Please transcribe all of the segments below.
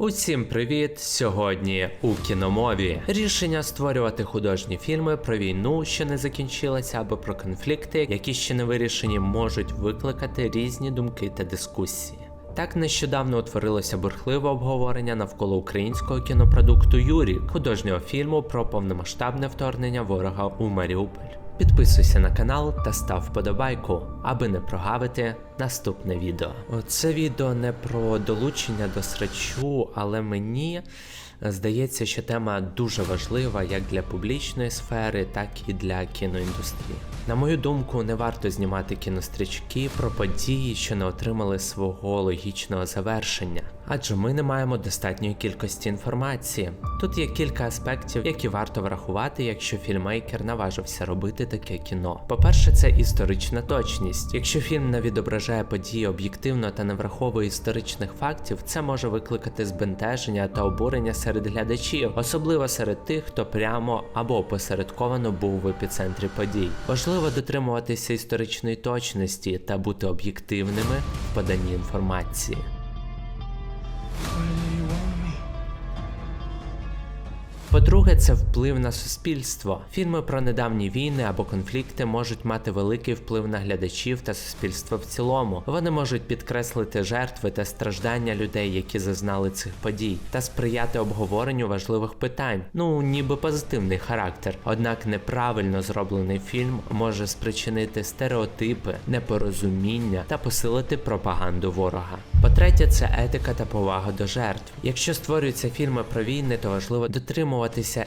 Усім привіт! Сьогодні у кіномові рішення створювати художні фільми про війну, що не закінчилася, або про конфлікти, які ще не вирішені, можуть викликати різні думки та дискусії. Так нещодавно утворилося бурхливе обговорення навколо українського кінопродукту Юрі, художнього фільму про повномасштабне вторгнення ворога у Маріуполь. Підписуйся на канал та став вподобайку, аби не прогавити наступне відео. Це відео не про долучення до срачу, але мені здається, що тема дуже важлива як для публічної сфери, так і для кіноіндустрії. На мою думку, не варто знімати кінострічки про події, що не отримали свого логічного завершення, адже ми не маємо достатньої кількості інформації. Тут є кілька аспектів, які варто врахувати, якщо фільмейкер наважився робити таке кіно. По-перше, це історична точність. Якщо фільм не відображає події об'єктивно та не враховує історичних фактів, це може викликати збентеження та обурення серед глядачів, особливо серед тих, хто прямо або опосередковано був в епіцентрі подій. Важливо дотримуватися історичної точності та бути об'єктивними в поданні інформації. По-друге, це вплив на суспільство. Фільми про недавні війни або конфлікти можуть мати великий вплив на глядачів та суспільство в цілому. Вони можуть підкреслити жертви та страждання людей, які зазнали цих подій, та сприяти обговоренню важливих питань. Ну ніби позитивний характер. Однак неправильно зроблений фільм може спричинити стереотипи, непорозуміння та посилити пропаганду ворога. По-третє, це етика та повага до жертв. Якщо створюються фільми про війни, то важливо дотримуватися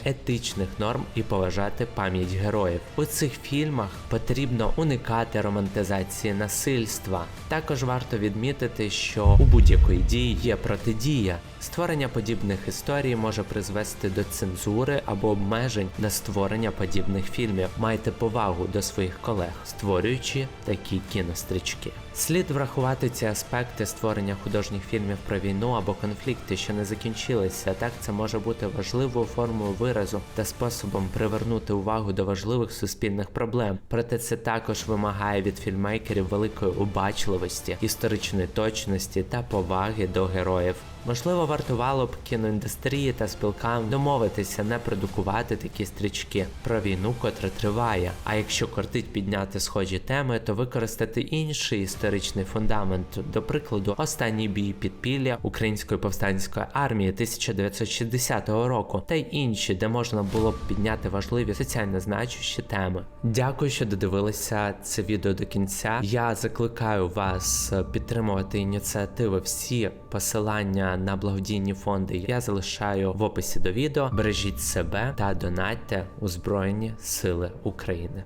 етичних норм і поважати пам'ять героїв. У цих фільмах потрібно уникати романтизації насильства. Також варто відмітити, що у будь-якої дії є протидія. Створення подібних історій може призвести до цензури або обмежень на створення подібних фільмів. Майте повагу до своїх колег, створюючи такі кінострічки. Слід врахувати ці аспекти створення художніх фільмів про війну або конфлікти, що не закінчилися. Так це може бути важливою формою виразу та способом привернути увагу до важливих суспільних проблем. Проте це також вимагає від фільмейкерів великої обачливості, історичної точності та поваги до героїв. Можливо, вартувало б кіноіндустрії та спілкам домовитися не продукувати такі стрічки про війну, котра триває. А якщо кортить підняти схожі теми, то використати інший історичний фундамент, до прикладу, останній бій підпілля Української повстанської армії 1960 року, та й інші, де можна було б підняти важливі соціально значущі теми. Дякую, що додивилися це відео до кінця. Я закликаю вас підтримувати ініціативи всі посилання на благодійні фонди я залишаю в описі до відео. Бережіть себе та донатьте у Збройні Сили України.